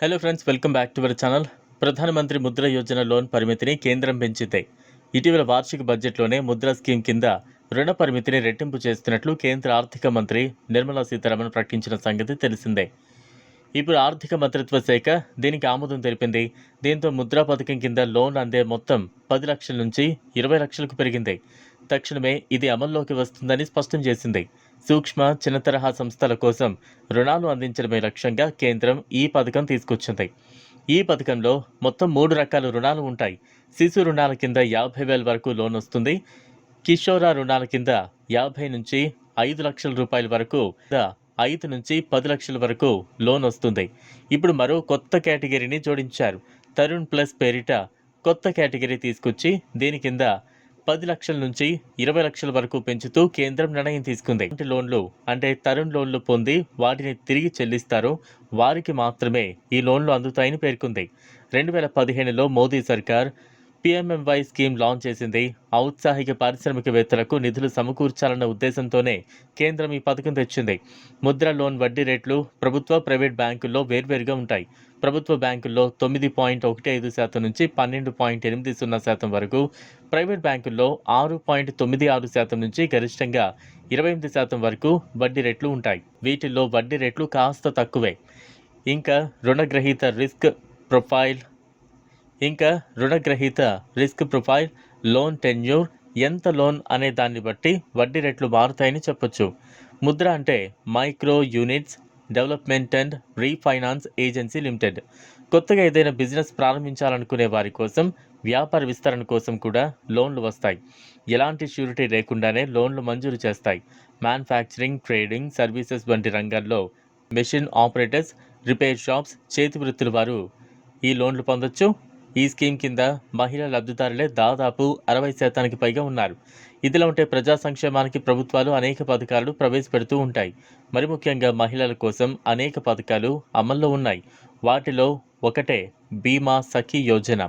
Hello friends welcome back to our channel Pradhanmantri Mudra Yojana loan పరిమితిని కేంద్రం పెంచింది ఇటీవల వార్షిక బడ్జెట్లోనే ముద్ర స్కీమ్ కింద రుణ పరిమితిని రెట్టింపు చేస్తున్నట్లు కేంద్ర ఆర్థిక మంత్రి నిర్మలా సీతారామన్ ప్రకటించిన సంగతి తెలిసిందే. ఇప్పుడు ఆర్థిక మంత్రిత్వ శాఖ దీనికి ఆమోదం తెలిపింది. దీంతో ముద్రా పథకం కింద లోన్ అందే మొత్తం పది లక్షల నుంచి ఇరవై లక్షలకు పెరిగింది. తక్షణమే ఇది అమల్లోకి వస్తుందని స్పష్టం చేసింది. సూక్ష్మ చిన్న తరహా సంస్థల కోసం రుణాలు అందించడమే లక్ష్యంగా కేంద్రం ఈ పథకం తీసుకొచ్చింది. ఈ పథకంలో మొత్తం మూడు రకాల రుణాలు ఉంటాయి. శిశు రుణాల కింద యాభై వేల వరకు లోన్ వస్తుంది. కిషోర రుణాల కింద యాభై నుంచి ఐదు లక్షల రూపాయల వరకు ఐదు నుంచి పది లక్షల వరకు లోన్ వస్తుంది. ఇప్పుడు మరో కొత్త కేటగిరీని జోడించారు. తరుణ్ ప్లస్ పేరిట కొత్త కేటగిరీ తీసుకొచ్చి దీని కింద పది లక్షల నుంచి ఇరవై లక్షల వరకు పెంచుతూ కేంద్రం నిర్ణయం తీసుకుంది. లోన్లు అంటే తరుణ్ లోన్లు పొంది వాటిని తిరిగి చెల్లిస్తారో వారికి మాత్రమే ఈ లోన్లు అందుతాయని పేర్కొంది. రెండు వేల పదిహేనులో మోదీ సర్కార్ పిఎంఎంవై స్కీమ్ లాంచ్ చేసింది. ఔత్సాహిక పారిశ్రామికవేత్తలకు నిధులు సమకూర్చాలన్న ఉద్దేశంతోనే కేంద్రం ఈ పథకం తెచ్చింది. ముద్ర లోన్ వడ్డీ రేట్లు ప్రభుత్వ ప్రైవేట్ బ్యాంకుల్లో వేర్వేరుగా ఉంటాయి. ప్రభుత్వ బ్యాంకుల్లో తొమ్మిది పాయింట్ ఒకటి ఐదు శాతం నుంచి పన్నెండు పాయింట్ ఎనిమిది సున్నా శాతం వరకు ప్రైవేట్ బ్యాంకుల్లో ఆరు పాయింట్ తొమ్మిది ఆరు శాతం నుంచి గరిష్టంగా ఇరవై ఎనిమిది శాతం వరకు వడ్డీ రేట్లు ఉంటాయి. వీటిల్లో వడ్డీ రేట్లు కాస్త తక్కువే. ఇంకా రుణగ్రహీత రిస్క్ ప్రొఫైల్ ఇంకా రుణగ్రహీత రిస్క్ ప్రొఫైల్ లోన్ టెన్యూర్ ఎంత లోన్ అనే దాన్ని బట్టి వడ్డీ రేట్లు మారుతాయని చెప్పొచ్చు. ముద్ర అంటే micro units development and refinance agency limited. కొత్తగా ఏదైనా బిజినెస్ ప్రారంభించాలనుకునే వారి కోసం వ్యాపార విస్తరణ కోసం కూడా లోన్లు వస్తాయి. ఎలాంటి ష్యూరిటీ లేకుండానే లోన్లు మంజూరు చేస్తాయి. మ్యానుఫ్యాక్చరింగ్ ట్రేడింగ్ సర్వీసెస్ వంటి రంగాల్లో మెషిన్ ఆపరేటర్స్ రిపేర్ షాప్స్ చేతి వృత్తుల వారు ఈ లోన్లు పొందొచ్చు. ఈ స్కీమ్ కింద మహిళా లబ్ధిదారులే దాదాపు అరవై శాతానికి పైగా ఉన్నారు. ఇదిలా ఉంటే ప్రజా సంక్షేమానికి ప్రభుత్వాలు అనేక పథకాలు ప్రవేశపెడుతూ ఉంటాయి. మరి ముఖ్యంగా మహిళల కోసం అనేక పథకాలు అమల్లో ఉన్నాయి. వాటిలో ఒకటే బీమా సఖీ యోజన.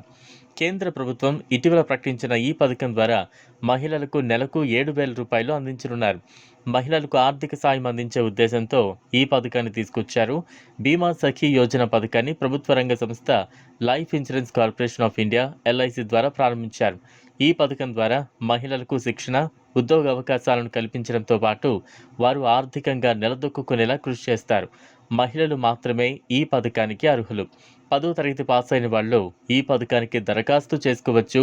కేంద్ర ప్రభుత్వం ఇటీవల ప్రకటించిన ఈ పథకం ద్వారా మహిళలకు నెలకు ఏడు వేల రూపాయలు అందించనున్నారు. మహిళలకు ఆర్థిక సాయం అందించే ఉద్దేశంతో ఈ పథకాన్ని తీసుకొచ్చారు. బీమా సఖీ యోజన పథకాన్ని ప్రభుత్వ రంగ సంస్థ life insurance corporation of India LIC ద్వారా ప్రారంభించారు. ఈ పథకం ద్వారా మహిళలకు శిక్షణ ఉద్యోగ అవకాశాలను కల్పించడంతో పాటు వారు ఆర్థికంగా నిలదొక్కునేలా కృషి చేస్తారు. మహిళలు మాత్రమే ఈ పథకానికి అర్హులు. పదో తరగతి పాస్ అయిన వాళ్ళు ఈ పథకానికి దరఖాస్తు చేసుకోవచ్చు.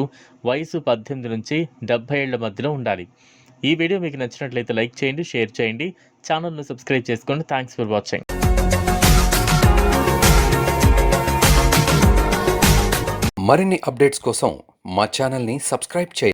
వయసు పద్దెనిమిది నుంచి డెబ్బై ఏళ్ళ మధ్యలో ఉండాలి. ఈ వీడియో మీకు నచ్చినట్లయితే లైక్ చేయండి షేర్ చేయండి. ఛానల్ను సబ్స్క్రైబ్ చేసుకోండి. Thanks for watching. మరిన్ని అప్డేట్స్ కోసం మా ఛానల్ని సబ్స్క్రైబ్ చేయండి.